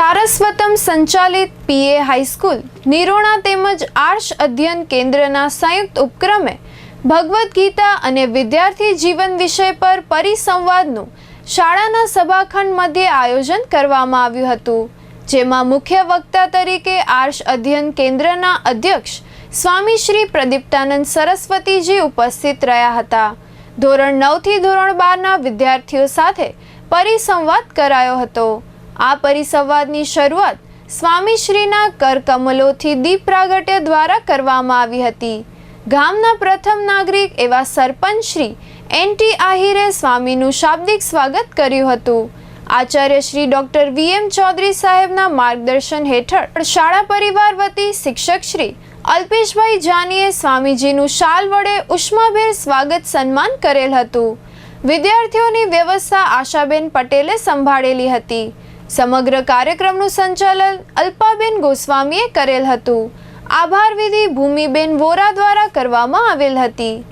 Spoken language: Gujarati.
સારસ્વતમ સંચાલિત પીએ હાઈસ્કૂલ નિરોણા તેમજ આર્ષ અધ્યયન કેન્દ્રના સંયુક્ત ઉપક્રમે ભગવદ્ ગીતા અને વિદ્યાર્થી જીવન વિષય પર પરિસંવાદનું શાળાના સભાખંડ મધ્યે આયોજન કરવામાં આવ્યું હતું, જેમાં મુખ્ય વક્તા તરીકે આર્ષ અધ્યયન કેન્દ્રના અધ્યક્ષ સ્વામી શ્રી પ્રદીપ્તાનંદ સરસ્વતીજી ઉપસ્થિત રહ્યા હતા. ધોરણ નવથી ધોરણ બારના વિદ્યાર્થીઓ સાથે પરિસંવાદ કરાયો હતો. આ પરિસંવાદની શરૂઆત સ્વામીશ્રીના કરકમલોથી દીપ પ્રાગટ્ય દ્વારા કરવામાં આવી હતી. ગામના પ્રથમ નાગરિક એવા સરપંચ શ્રી એન ટી આહિરે સ્વામીનું શાબ્દિક સ્વાગત કર્યું હતું. Acharya Shri doctor V M Chaudhary સાહેબના માર્ગદર્શન હેઠળ શાળા પરિવાર વતી શિક્ષક શ્રી અલ્પેશભાઈ જાનીએ સ્વામીજીનું શાલ વડે ઉષ્માભેર સ્વાગત સન્માન કરેલ હતું. વિદ્યાર્થીઓની વ્યવસ્થા આશાબેન પટેલે સંભાળેલી હતી. સમગ્ર કાર્યક્રમનું સંચાલન અલ્પાબેન ગોસ્વામીએ કરેલ હતું. આભાર વિધિ ભૂમિબેન વોરા દ્વારા કરવામાં આવેલ હતી.